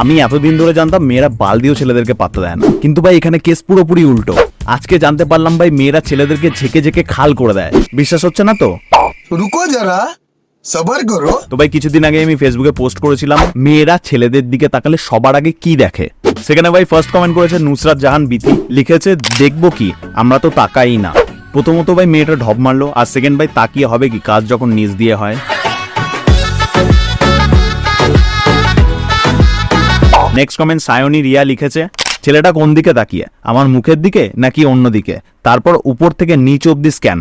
আমি এতদিন ধরে জানতাম মেয়েরা বাল দিয়েও ছেলেদেরকে পাত্তা দেয় না। কিন্তু ভাই এখানে কেস পুরোপুরি উল্টো। আজকে জানতে পারলাম ভাই মেয়েরা ছেলেদেরকে ঝেঁকে ঝেঁকে খাল করে দেয়। বিশ্বাস হচ্ছে না তো? রুকো যারা সবার করো। তো ভাই কিছুদিন আগে আমি ফেসবুকে পোস্ট করেছিলাম মেয়েরা ছেলেদের দিকে তাকালে সবার আগে কি দেখে? সেখানে ভাই ফার্স্ট কমেন্ট করেছে নুসরাত জাহান বিথি। লিখেছে দেখব কি? আমরা তো তাকাই না। প্রথমত ভাই মেয়েটা ঢপ মারলো আর সেকেন্ড ভাই তাকিয়ে হবে কি? কাজ যখন নিজ দিয়ে হয়। নেক্সট কমেন্ট সায়নী রিয়া লিখেছে ছেলেটা কোন দিকে তাকিয়ে? আমার মুখের দিকে নাকি অন্য দিকে? তারপর উপর থেকে নিচ অব্দি স্ক্যান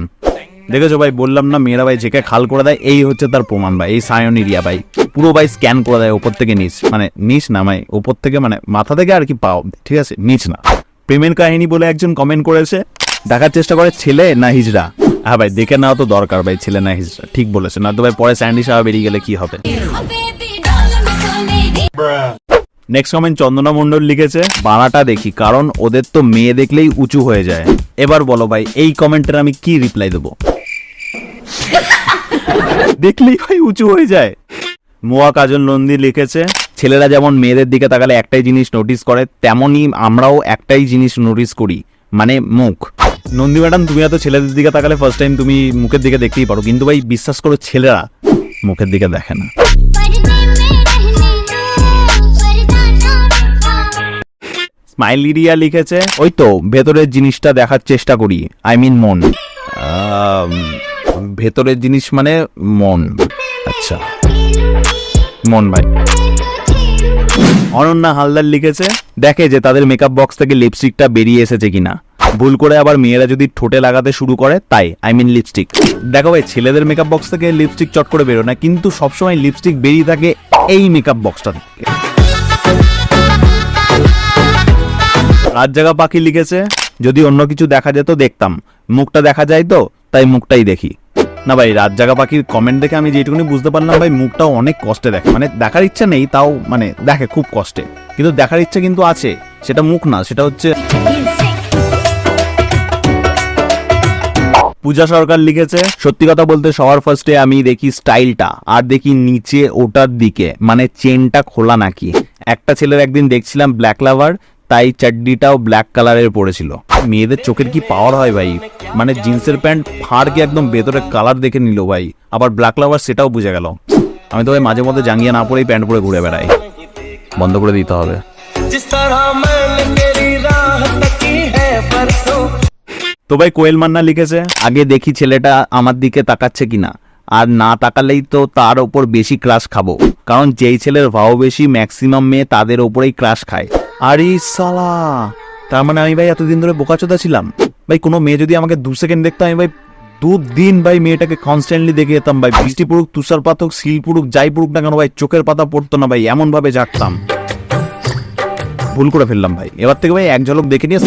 দেখেছ ভাই বললাম না মেয়েরা ভাই যেকে খাল করে দেয় এই হচ্ছে তার প্রমাণ ভাই এই সায়নী রিয়া ভাই। পুরো ভাই স্ক্যান করে দেয় উপর থেকে নিচ মানে নিচ না ভাই উপর থেকে মানে মাথা থেকে আর কি পাও ঠিক আছে? নিচ না। প্রেমের কাহিনী বলে একজন কমেন্ট করেছে দেখার চেষ্টা করে ছেলে না হিজড়া? হ্যাঁ ভাই দেখে নেওয়া তো দরকার ভাই ছেলে না হিজড়া ঠিক বলেছে না তো ভাই পরে স্যান্ডি সাহা বেরিয়ে গেলে কি হবে? নেক্সট কমেন্ট চন্দনা মণ্ডল লিখেছে, বানাটা দেখি, কারণ ওদের তো মেয়ে দেখলেই উঁচু হয়ে যায়। এবার বলো ভাই, এই কমেন্টের আমি কি রিপ্লাই দেবো? দেখলেই ভাই উঁচু হয়ে যায়। মোয়া কাজল নন্দী লিখেছে, ছেলেরা যেমন মেয়েদের দিকে তাকালে একটাই জিনিস নোটিস করে, তেমনই আমরাও একটাই জিনিস নোটিস করি মানে মুখ। নন্দী ম্যাডাম, তুমি এত ছেলেদের দিকে তাকালে ফার্স্ট টাইম তুমি মুখের দিকে দেখতেই পারো, কিন্তু ভাই বিশ্বাস করো, ছেলেরা মুখের দিকে দেখে না। স্মাইল রিয়া লিখেছে, ওই তো, ভেতরের জিনিসটা দেখার চেষ্টা করি, আই মিন মন। ভেতরের জিনিস মানে মন। আচ্ছা। মন ভাই। অনন্যা হালদার লিখেছে, দেখে যে তাদের মেকআপ বক্স থেকে লিপস্টিকটা বেরিয়ে এসেছে কিনা। ভুল করে আবার মেয়েরা যদি ঠোঁটে লাগাতে শুরু করে, তাই, আই মিন লিপস্টিক দেখো ভাই, ছেলেদের মেকআপ বক্স থেকে লিপস্টিক চট করে বেরো না, কিন্তু সবসময় লিপস্টিক বেরিয়ে থাকে এই মেকআপ বক্সটা থেকে। রাত জাগা পাখি লিখেছে, যদি অন্য কিছু দেখা যেত দেখতাম। মুখটা দেখা যায় তো, তাই মুখটাই দেখি। না ভাই, রাত জাগা পাখির কমেন্ট দেখে আমি যেটুকুনি বুঝতে পারলাম ভাই, মুখটাও অনেক কষ্টে দেখে। মানে দেখার ইচ্ছা নেই, তাও মানে দেখে খুব কষ্টে। কিন্তু দেখার ইচ্ছা কিন্তু আছে, সেটা মুখ না, সেটা হচ্ছে পূজা সরকার লিখেছে, সত্যি কথা বলতে সবার ফার্স্টে আমি দেখি স্টাইলটা আর দেখি নিচে ওটার দিকে মানে চেনটা খোলা নাকি। একটা ছেলের একদিন দেখছিলাম ব্ল্যাক লাভার তাই চাড্ডিটাও ব্ল্যাক কালারের পড়েছিল। মেয়েদের চোখের কি পাওয়ার হয় ভাই? মানে জিন্সের প্যান্ট ফাড়কে একদম ভেতরে কালার দেখে নিল ভাই। আবার ব্ল্যাক লাভার সেটাও বুঝে গেল। আমি তো ভাই মাঝে মধ্যে জাঙ্গিয়া না পরেই প্যান্ট পরে ঘুরে বেড়াই। বন্ধ করে দিতে হবে। তো ভাই কোয়েল মান্না লিখেছে আগে দেখি ছেলেটা আমার দিকে তাকাচ্ছে কিনা। আর না তাকালেই তো তার ওপর বেশি ক্রাশ খাব। কারণ যেই ছেলের ভাও বেশি ম্যাক্সিমাম মেয়ে তাদের ওপরেই ক্রাশ খায়। আরে সালা, তার মানে আমি ভাই এতদিন ধরে বোকাচোদা ছিলাম। ভাই, কোনো মেয়ে যদি আমাকে দু সেকেন্ড দেখতো, আমি ভাই দু দিন ভাই মেয়েটাকে কনস্ট্যান্টলি দেখে যেতাম, ভাই বৃষ্টি পড়ুক তুষারপাত হোক, শিল পড়ুক, যাই পড়ুক না কেন, ভাই চোখের পাতা পড়তো না, ভাই, এমনভাবে জাগতাম। ভুল করে ফেললাম, ভাই। এবার থেকে ভাই এক ঝলক দেখে নিয়ে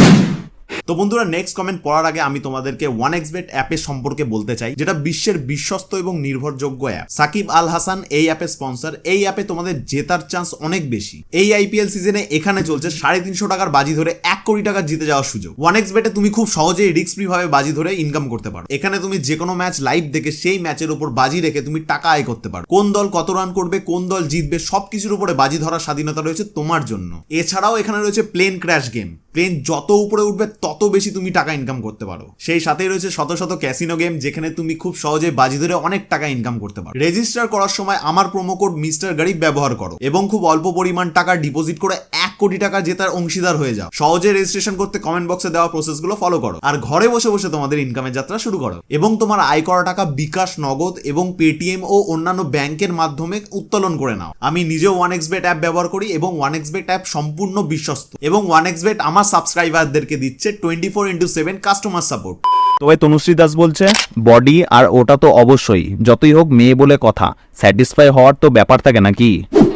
তো বন্ধুরা নেক্সট কমেন্ট পড়ার আগে আমি তোমাদেরকে ওয়ান এক্স বেট অ্যাপের সম্পর্কে বলতে চাই, যেটা বিশ্বের বিশ্বস্ত এবং নির্ভরযোগ্য অ্যাপ সাকিব আল হাসান এই অ্যাপের স্পন্সর এই অ্যাপে তোমাদের জেতার চান্স অনেক বেশি। এই আইপিএল সিজনে এখানে চলছে সাড়ে তিনশো টাকার বাজি ধরে এক কোটি টাকা জিতে যাওয়ার সুযোগ। ওয়ান এক্স বেটে তুমি খুব সহজেই রিস্ক ফ্রি ভাবে বাজি ধরে ইনকাম করতে পারো। এখানে তুমি যে কোনো ম্যাচ লাইভ দেখে সেই ম্যাচের উপর বাজি রেখে তুমি টাকা আয় করতে পারো। কোন দল কত রান করবে, কোন দল জিতবে, সবকিছুর উপরে বাজি ধরার স্বাধীনতা রয়েছে তোমার জন্য। এছাড়াও এখানে রয়েছে প্লেন ক্র্যাশ গেম প্লেন যত উপরে উঠবে, তত বেশি তুমি টাকা ইনকাম করতে পারো। সেই সাথেই রয়েছে শত শত ক্যাসিনো গেম যেখানে তুমি খুব সহজে বাজি ধরে অনেক টাকা ইনকাম করতে পারো। রেজিস্টার করার সময় আমার প্রোমো কোড মিস্টার গরিব ব্যবহার করো এবং খুব অল্প পরিমাণ টাকা ডিপোজিট করে এক কোটি টাকা জেতার অংশীদার হয়ে যাও। সহজে রেজিস্ট্রেশন করতে কমেন্ট বক্সে দেওয়া প্রসেসগুলো ফলো করো। আর ঘরে বসে বসে তোমাদের ইনকামের যাত্রা শুরু করো এবং তোমার আয় করা টাকা বিকাশ, নগদ এবং পেটিএম ও অন্যান্য ব্যাংকের মাধ্যমে উত্তোলন করে নাও। আমি নিজেও ওয়ান এক্স বেট অ্যাপ ব্যবহার করি এবং ওয়ান এক্স বেট অ্যাপ সম্পূর্ণ বিশ্বস্ত এবং ওয়ান এক্স বেট আমার সাবস্ক্রাইবারদেরকে দিচ্ছে twenty four into seven customer support তো ভাই তনুশ্রী দাস বলছে বডি আর ওটা তো অবশ্যই যতই হোক মেয়ে বলে কথা স্যাটিসফাই হওয়ার তো ব্যাপার থাকে নাকি?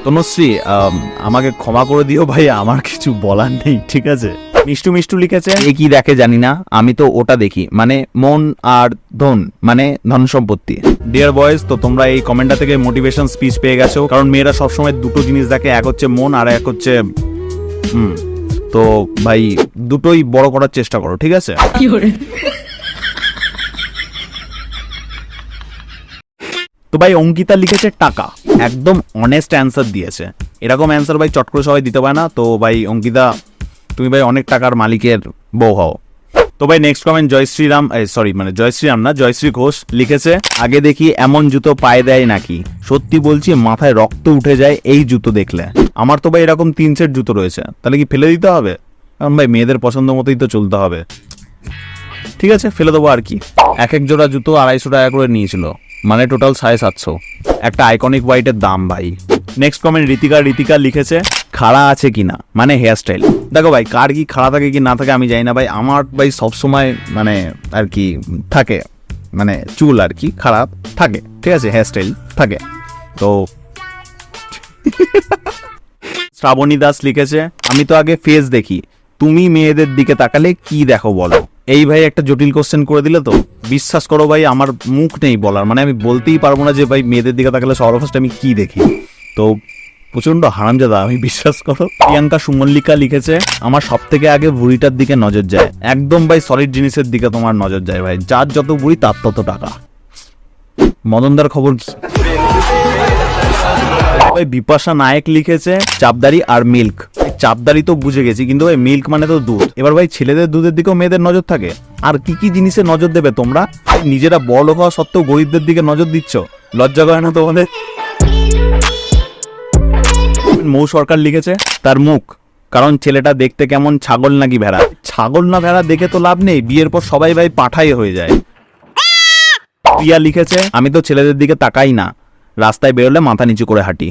তনুশ্রী আম, আমাকে ক্ষমা করে দিও ভাই আমার কিছু বলার নেই ঠিক আছে? মিষ্টু মিষ্টু লিখেছে এ কি দেখে জানি না আমি তো ওটা দেখি মানে মন আর ধন মানে ধন সম্পত্তি। ডিয়ার বয়েজ তো তোমরা এই কমেন্টটা থেকে মোটিভেশন স্পিচ পেয়ে গেছো কারণ মেয়েরা সবসময় দুটো জিনিস দেখে এক হচ্ছে মন আর এক হচ্ছে হুম তো ভাই দুটোই বড় করার চেষ্টা করো ঠিক আছে? তো ভাই অঙ্কিতা লিখেছে টাকা। একদম অনেস্ট অ্যান্সার দিয়েছে। এরকম অ্যান্সার ভাই চট করে সবাই দিতে পারে না। তো ভাই অঙ্কিতা তুমি ভাই অনেক টাকার মালিকের বউ হও। তো ভাই নেক্সট কমেন্ট জয়শ্রী রাম সরি মানে জয়শ্রী রাম না জয়শ্রী ঘোষ লিখেছে, আগে দেখি এমন জুতো পায়ে দেয় নাকি? সত্যি বলছি, মাথায় রক্ত উঠে যায় এই জুতো দেখলে। আমার তো ভাই এরকম তিন সেট জুতো রয়েছে। তাহলে কি ফেলে দিতে হবে? কারণ ভাই, মেয়েদের পছন্দ মতোই তো চলতে হবে। ঠিক আছে, ফেলে দেবো আর কি। এক এক জোড়া জুতো আড়াইশো টাকা করে নিয়েছিল। মানে টোটাল সাড়ে সাতশো। একটা আইকনিক হোয়াইটের দাম ভাই। নেক্সট কমেন্ট রীতিকা রীতিকা লিখেছে, খাড়া আছে কিনা? মানে হেয়ার স্টাইল দেখো ভাই, কার কি খাড়া থাকে কি না থাকে আমি জানি না ভাই, আমার ভাই সবসময় মানে আর কি থাকে মানে চুল আর কি খারাপ থাকে, ঠিক আছে হেয়ার স্টাইল থাকে। তো শ্রাবণী দাস লিখেছে, আমি তো আগে ফেস দেখি, তুমি মেয়েদের দিকে তাকালে কি দেখো বলো? এই ভাই একটা জটিল কোশ্চেন করে দিলে তো, বিশ্বাস করো ভাই, আমার মুখ নেই বলার মানে আমি বলতেই পারব না যে ভাই মেয়েদের দিকে তাকালে সর্বফার্স্ট আমি কি দেখি? তো প্রচণ্ড হারামজাদা আমি বিশ্বাস করো। প্রিয়াঙ্কা সুমল্লিকা লিখেছে, আমার সব থেকে আগে বুড়িটার দিকে নজর যায়। একদম ভাই সলিড জিনিসের দিকে তোমার নজর যায় ভাই। যার যত বুড়ি, তার তত টাকা। মদনদার খবর ভাই, বিপাশা নায়ক লিখেছে, চাপদারি আর মিল্ক চাপদারি তো বুঝে গেছি, কিন্তু ভাই মিল্ক মানে তো দুধ। এবার ভাই, ছেলেদের দুধের দিকেও মেয়েদের নজর থাকে। আর কি কি জিনিসে নজর দেবে তোমরা? নিজেরা বড় হওয়া সত্ত্বেও গরিবদের দিকে নজর দিচ্ছ? লজ্জা করে না তোমাদের? মৌ সরকার লিখেছে, তার মুখ। কারণ ছেলেটা দেখতে কেমন ছাগল নাকি ভেড়া। ছাগল না ভেড়া দেখে তো লাভ নেই, বিয়ের পর সবাই ভাই পাঠাই হয়ে যায়। প্রিয়া লিখেছে, আমি তো ছেলেদের দিকে তাকাই না। রাস্তায় বেরোলে মাথা নিচু করে হাঁটি।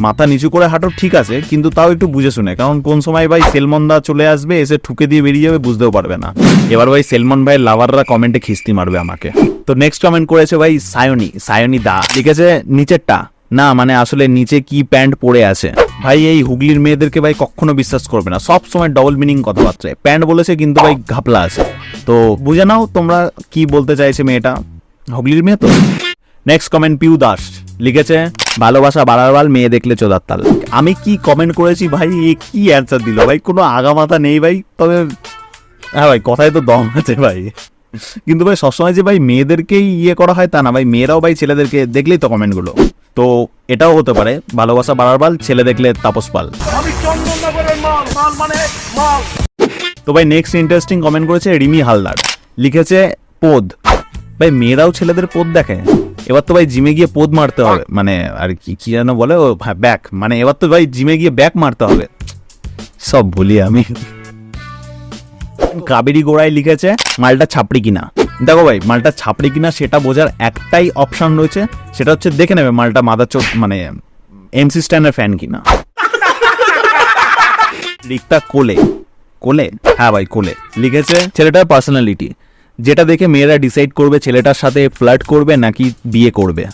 মাথা নিচু করে হাঁটো ঠিক আছে, কিন্তু তাও একটু বুঝে শুনে। কারণ কোন সময় ভাই সেলমনদা চলে আসবে, এসে ঠুকে দিয়ে বেরিয়ে যাবে, বুঝতেও পারবে না। এবার ভাই সেলমন ভাই লাভাররা কমেন্টে খিস্তি মারবে আমাকে। তো নেক্সট কমেন্ট করেছে ভাই সায়নি সায়নি দা। লিখেছে, নিচেরটা। না মানে আসলে নিচে কি প্যান্ট পরে আছে? ভাই, এই হুগলির মেয়েদেরকে ভাই কখনো বিশ্বাস করবে না। সব সময় ডবল মিনিং কথাবার্তায়। প্যান্ট বলেছে, কিন্তু ভাই ঘাপলা আছে। তো বুঝে নাও তোমরা কি বলতে চাইছে মেয়েটা। হুগলির মেয়ে তো। নেক্সট কমেন্ট পিউ দাস লিখেছে, ভালোবাসা বাড়ার বাল, মেয়ে দেখলে চোদার তাল। আমি কি কমেন্ট করেছি ভাই? এ কি অ্যান্সার দিল? ভাই, কোনো আগামাতা নেই ভাই। তবে হ্যাঁ ভাই, কথায় তো দম আছে ভাই। কিন্তু ভাই সবসময় যে ভাই মেয়েদেরকেই ইয়ে করা হয় তা না। ভাই মেয়েরাও ভাই ছেলেদেরকে দেখলেই তো কমেন্টগুলো। তো এটাও হতে পারে। ভালোবাসা বাড়ার বাল ছেলে দেখলে তাপস পাল। তো ভাই নেক্সট ইন্টারেস্টিং কমেন্ট করেছে রিমি হালদার। লিখেছে পোদ। ভাই মেয়েরাও ছেলেদের পোদ দেখে। এবার তো ভাই জিমে গিয়ে পোদ মারতে হবে। মানে আর কি কি যেন বলে ও হ্যাঁ ব্যাক। মানে এবার তো ভাই জিমে গিয়ে ব্যাক মারতে হবে। সব ভুলি আমি। কাবেরি গোড়ায় লিখেছে, মালটা ছাপড়ি কিনা? দেখো ভাই, মালটা ছাপড়ি কিনা সেটা বোঝার একটাই অপশন রয়েছে, সেটা হচ্ছে দেখে নেবে মালটা মাদার চোখ মানে এমসি স্ট্যান্ডের ফ্যান কিনা। রিক্তা কোলে কোলে? হ্যাঁ ভাই, কোলে। লিখেছে, ছেলেটার পার্সোনালিটি যেটা দেখে মেয়েরা ডিসাইড করবে ছেলেটার সাথে ফ্লার্ট করবে নাকি বিয়ে করবে?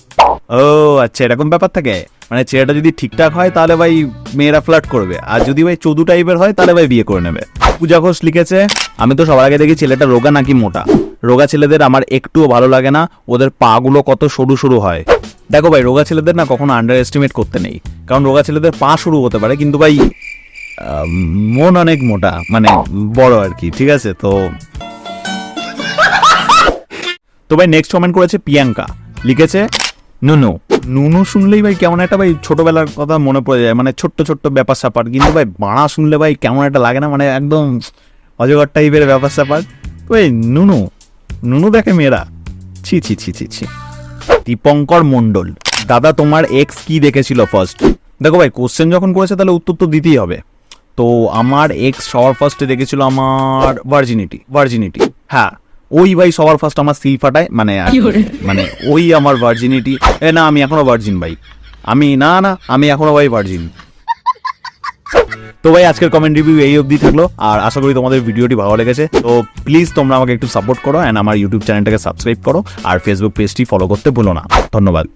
ও আচ্ছা এরকম ব্যাপার থাকে? মানে ছেলেটা যদি ঠিকঠাক হয়, তাহলে ভাই মেয়েরা ফ্লার্ট করবে। আর যদি ভাই চৌদু টাইপের হয়, তাহলে ভাই বিয়ে করে নেবে। পূজা ঘোষ লিখেছে, আমি তো সবার আগে দেখি ছেলেটা রোগা নাকি মোটা। রোগা ছেলেদের আমার একটুও ভালো লাগে না, ওদের পা গুলো কত সরু সরু হয়। দেখো ভাই, রোগা ছেলেদের না কখনো আন্ডার এস্টিমেট করতে নেই। কারণ রোগা ছেলেদের পা শুরু হতে পারে, কিন্তু ভাই মন অনেক মোটা মানে বড় আর কি, ঠিক আছে? তো তো ভাই নেক্সট কমেন্ট করেছে প্রিয়াঙ্কা। লিখেছে নুনু নুনু শুনলেই ভাই কেমন একটা ভাই ছোটবেলার কথা মনে পড়ে যায়। মানে ছোট্ট ছোট্ট ব্যাপার স্যাপার। কিন্তু ভাই বাড়া শুনলে ভাই কেমন একটা লাগে না? মানে একদম অজগর টাইপের ব্যাপার স্যাপার। তো এই নুনু নুনু দেখে মেয়েরা, ছি ছি ছি ছি ছি। দীপঙ্কর মন্ডল দাদা তোমার এক্স কি দেখেছিল ফার্স্ট দেখো ভাই কোশ্চেন যখন করেছে তাহলে উত্তর তো দিতেই হবে। তো আমার এক্স সবার ফার্স্টে দেখেছিল আমার ভার্জিনিটি ভার্জিনিটি হ্যাঁ ওই ভাই সবার ফার্স্ট আমার সিল ফাটায় মানে মানে ওই আমার ভার্জিনিটি এ না আমি এখনও ভার্জিন ভাই। আমি না না আমি এখনও ভাই ভার্জিন তো ভাই আজকের কমেন্ট রিভিউ এই অবধি থাকল আর আশা করি তোমাদের ভিডিওটি ভালো লেগেছে। তো প্লিজ তোমরা আমাকে একটু সাপোর্ট করো অ্যান্ড আমার ইউটিউব চ্যানেলটাকে সাবস্ক্রাইব করো আর ফেসবুক পেজটি ফলো করতে ভুলো না। ধন্যবাদ।